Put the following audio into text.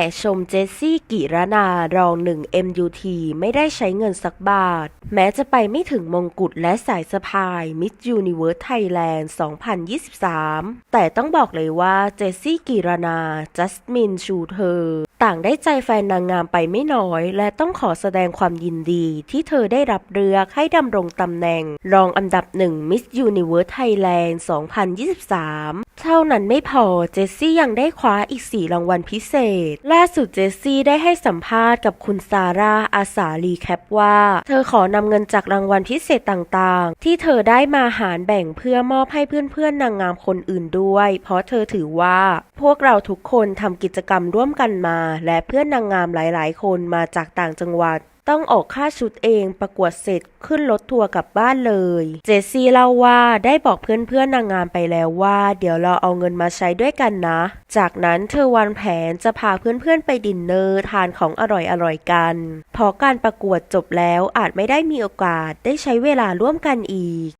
แต่ชมเจสซี่กิรนารองหนึ่ง MUT ไม่ได้ใช้เงินสักบาท แม้จะไปไม่ถึงมงกุฎและสายสะพาย Miss Universe Thailand 2023 แต่ต้องบอกเลยว่าเจสซี่กิรนา จัสมินชูเธอ ต่างได้ใจแฟนนางงามไปไม่น้อย และต้องขอแสดงความยินดีที่เธอได้รับเลือกให้ดำรงตำแหน่ง รองอันดับหนึ่ง Miss Universe Thailand 2023 เท่านั้นไม่พอเจสซี่ยังได้คว้าอีก 4 รางวัลพิเศษ ล่าสุดเจสซี่ได้ให้สัมภาษณ์กับคุณซาร่าอาสารีแคปว่า เธอขอนำเงินจากรางวัลพิเศษต่างๆ ที่เธอได้มาหารแบ่งเพื่อมอบให้เพื่อนๆนางงามคนอื่นด้วย เพราะเธอถือว่า พวกเราทุกคนทำกิจกรรมร่วมกันมา และเพื่อนนางงามหลายๆ คนมาจากต่างจังหวัด ต้องออกค่าชุดเองประกวดเสร็จขึ้นรถทัวร์กลับบ้านเลย เจสซี่เล่าว่าได้บอกเพื่อนๆนางงามไปแล้วว่า เดี๋ยวเราเอาเงินมาใช้ด้วยกันนะ จากนั้นเธอวางแผนจะพาเพื่อนๆไปดินเนอร์ทานของอร่อยๆกัน พอการประกวดจบแล้วอาจไม่ได้มีโอกาสได้ใช้เวลาร่วมกันอีก